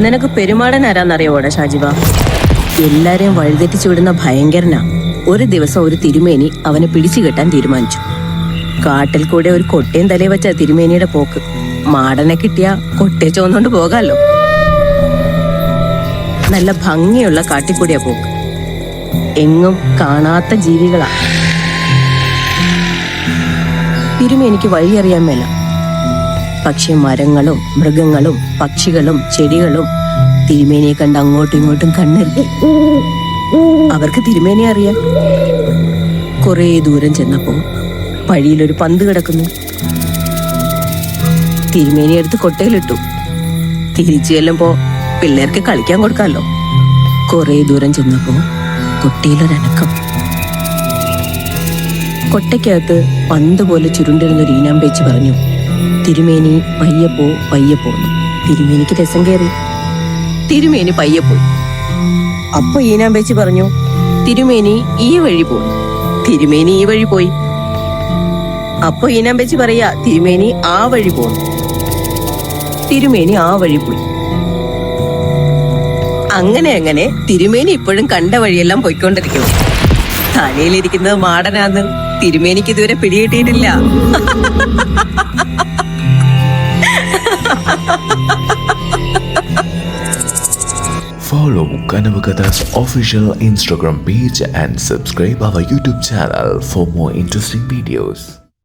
നിനക്ക് പെരുമാടൻ ആരാന്നറിയോടെ ഷാജിബ? എല്ലാരെയും വഴിതെറ്റിച്ചു വിടുന്ന ഭയങ്കരനാ. ഒരു ദിവസം ഒരു തിരുമേനി അവനെ പിടിച്ചു കെട്ടാൻ തീരുമാനിച്ചു. കാട്ടിൽ കൂടെ ഒരു കൊട്ടയും തലയിൽ വെച്ച തിരുമേനിയുടെ പോക്ക്. മാടനെ കിട്ടിയ കൊട്ടയെ ചോന്നുകൊണ്ട് പോകാമല്ലോ നല്ല ഭംഗിയുള്ള കാട്ടിക്കൂടിയ പോക്ക്. എങ്ങും കാണാത്ത ജീവികളാ. തിരുമേനിക്ക് വഴിയറിയാൻ മേല. പക്ഷെ മരങ്ങളും മൃഗങ്ങളും പക്ഷികളും ചെടികളും തിരുമേനിയെ കണ്ട് അങ്ങോട്ടും ഇങ്ങോട്ടും കണ്ണിറുക്കി അവർക്ക് തിരുമേനി അറിയാം. കുറേ ദൂരം ചെന്നപ്പോ വഴിയിലൊരു പന്ത് കിടക്കുന്നു. തിരുമേനി എടുത്ത് കൊട്ടയിലിട്ടു. തിരിച്ചു ചെല്ലുമ്പോ പിള്ളേർക്ക് കളിക്കാൻ കൊടുക്കാമല്ലോ കുറേ ദൂരം ചെന്നപ്പോ കൊട്ടയിലൊരനക്കം. കൊട്ടയ്ക്കകത്ത് പന്ത് പോലെ ചുരുണ്ടിരുന്ന ഒരു ഈനാമ്പേച്ച് പറഞ്ഞു തിരുമേനി പയ്യപ്പോ പോന്നു തിരുമേനിക്ക് രസം കയറി. തിരുമേനി പയ്യപ്പോയി അപ്പൊ ഈനാമ്പേച്ച് പറഞ്ഞു തിരുമേനി ഈ വഴി പോയി തിരുമേനി ഈ വഴി പോയി. അപ്പൊ ഈനാമ്പേച്ച് പറയാ തിരുമേനി ആ വഴി പോന്നു തിരുമേനി ആ വഴി പോയി. അങ്ങനെ അങ്ങനെ തിരുമേനി ഇപ്പോഴും കണ്ട വഴിയെല്ലാം പോയിക്കൊണ്ടിരിക്കുന്നു. തലയിലിരിക്കുന്നത് മാടനാന്ന് തിരുമേനിക്ക് ഇതുവരെ പിടികിട്ടിയിട്ടില്ല Follow Kanavakata's official Instagram page and subscribe our YouTube channel for more interesting videos.